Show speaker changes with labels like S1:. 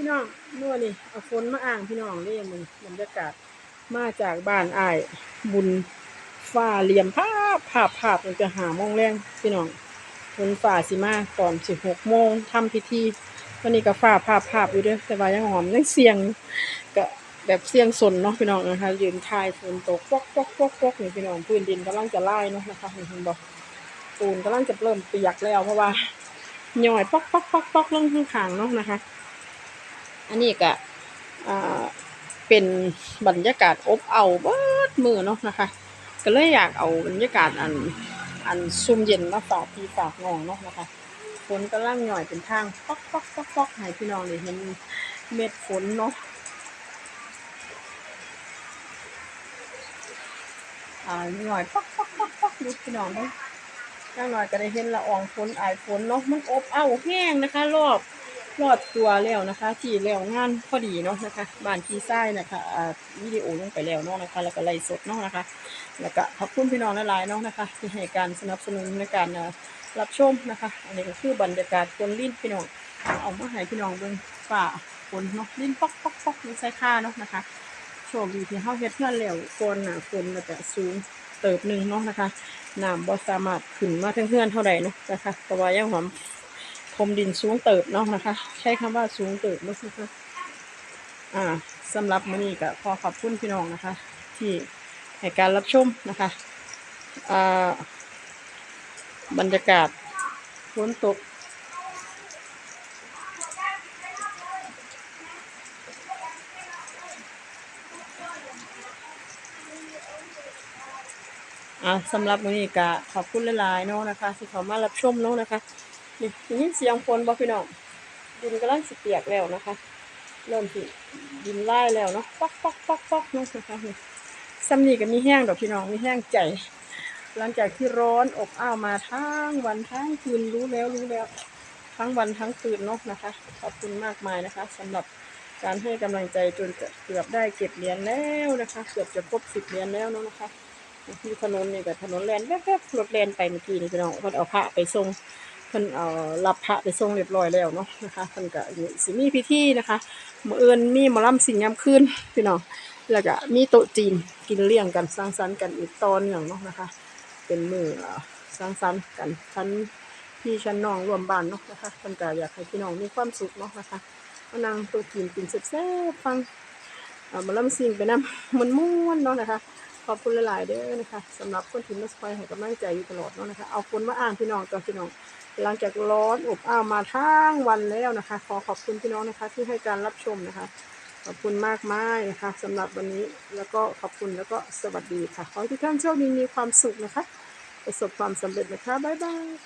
S1: พี่น้องเมื่อนี่เอาฝนมาอ่างพี่น้องเรียมึงบรรยากาศมาจากบ้านอ้ายบุญฟ้าเหลี่ยมภาพภาพภาพมันจะหาโมงแรงพี่น้องฝนฝ่าสิมาตอนสิบหกโมงทำพิธีวันนี้ก็ฟ้าภาพภาพอยู่ด้วยแต่ว่ายังหอมยังเสียงก็แบบเสียงสนเนาะพี่น้องนะคะยืนทายฝนตกปอกปอกปอกปอกนี่พี่น้องพื้นดินกำลังจะไล่เนาะนะคะเห็นบอกปูนกำลังจะเริ่มเปียกแล้วเพราะว่าหน่อยปอกปอกปอกปอกลงข้างขางๆเนาะนะคะ อันนี้ก็อ่าเป็นบรรยากาศอบเอาเบิดมือเนาะนะคะ ก็เลยอยากเอาบรรยากาศอันอันซุ่มเย็นมาฝากพี่ฝากน้องเนาะนะคะฝนกำลังหน่อยเป็นทางป๊อกป๊อกป๊อกป๊อกให้พี่น้องได้เห็นเม็ดฝนเนาะอ่าหน่อยป๊อกป๊อกป๊อกป๊อกดูพี่น้องเนาะย่างหน่อยก็ได้เห็นละอองฝนอายฝนเนาะมันอบเอาแห้งนะคะ รอบ รอดตัวแล้วนะคะ ที่แล้วงานพอดีเนาะนะคะบ้านพี่ไส้นะคะอ่าวิดีโอลงไปแล้วเนาะนะคะ แล้วก็ไลฟ์สดเนาะนะคะ แล้วก็ขอบคุณพี่น้องหลายๆเนาะนะคะ ที่ให้การสนับสนุนในการรับชมนะคะ อันนี้ก็คือบรรยากาศคนลิ้นพี่น้องเอามาให้พี่น้องเบิ่งฝ่าฝนเนาะลิ้นป๊อกป๊อกป๊อกนี่ใส่ค่าเนาะนะคะโชคดีที่เฮาเฮ็ดเพื่อนแล้วก่อนหนาฝนแล้วก็สูงเติบหนึ่งเนาะนะคะน้ำบ่สามารถขึ้นมาเพื่อนเท่าใดเนาะนะคะแต่ว่ายังหอม พรมดินสูงเติบเนาะนะคะ ใช้คำว่าสูงเติบนะคะอ่าสำหรับมื้อนี้ก็ขอขอบคุณพี่น้องนะคะ ที่ให้การรับชมนะคะอ่าบรรยากาศฝนตกอ่าสำหรับมื้อนี้ก็ขอบคุณหลายๆเนาะนะคะที่เขามารับชมเนาะนะคะ นี่ได้ยินเสียงฝนบ่พี่น้องดินกำลังสิเปียกแล้วนะคะ เริ่มสิดินไล่แล้วเนาะป๊อกป๊อกป๊อกป๊อกเนาะนะคะซ้ำนี่ก็มีแห้งดอกพี่น้องมีแห้งใจหลังจากที่ร้อนอบอ้าวมาทั้งวันทั้งคืนรู้แล้วรู้แล้ว ทั้งวันทั้งคืนเนาะนะคะ ขอบคุณมากมายนะคะสำหรับการให้กำลังใจจนเกือบได้เก็บเหรียญแล้วนะคะ เกือบจะครบสิบเหรียญแล้วเนาะนะคะที่ถนนนี่ก็ถนนแลนแวบๆรถแลนไปเมื่อกี้นี่พี่น้องเพิ่นเอาพระไปส่ง เพิ่นเอารับพระไปส่งเรียบร้อยแล้วเนาะนะคะเพิ่นก็สิมีพิธีนะคะมื้ออื่นมีหมอลำสิงยามคืนพี่น้องแล้วก็มีโต๊ะจีนกินเลี้ยงกันสร้างสรรค์กันอีกตอนหนึ่งเนาะนะคะ เป็นมื้อเอ่อสร้างสรรค์กันชั้นพี่ชั้นน้องรวมบ้านเนาะนะคะเพิ่นก็อยากให้พี่น้องมีความสุขเนาะนะคะมานั่งโต๊ะจีนกินแซ่บๆฟังเอ่อหมอลำสิงไปนำม่วนเนาะนะคะ ขอบคุณหลายๆเด้อนะคะสำหรับคนที่มาคอยให้กำลังใจอยู่ตลอดเนาะนะคะ เอาคนมาอ่านพี่น้องต่อพี่น้อง หลังจากร้อนอบอ้าวมาทั้งวันแล้วนะคะ ขอขอบคุณพี่น้องนะคะ ที่ให้การรับชมนะคะ ขอบคุณมากมายนะคะสำหรับวันนี้แล้วก็ขอบคุณแล้วก็สวัสดีค่ะ ขอให้ทุกท่านโชคดีมีความสุขนะคะ ประสบความสำเร็จนะคะบ๊ายบาย